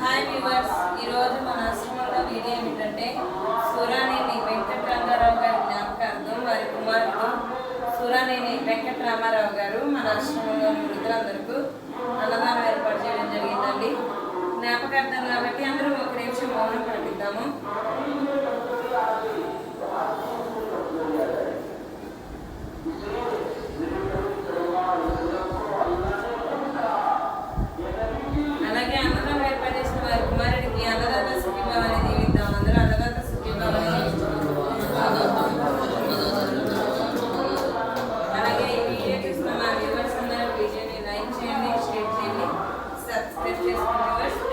Hi viewers ఈరోజు మన ఆశ్రమంలో వీడియో ఏమిటంటే సూరానేని వెంకటరంగారావు గారి జ్ఞాపకార్థం వారి కుమారుడు సూరానేని వెంకటరామారావు గారు మన ఆశ్రమంలో వృద్ధులందరికీ అన్నదానం ఏర్పాటు చేయడం జరిగిందండి. జ్ఞాపకార్థం కాబట్టి అందరూ ఒక నిమిషం మౌనం పఠిద్దాము Merkez Müdür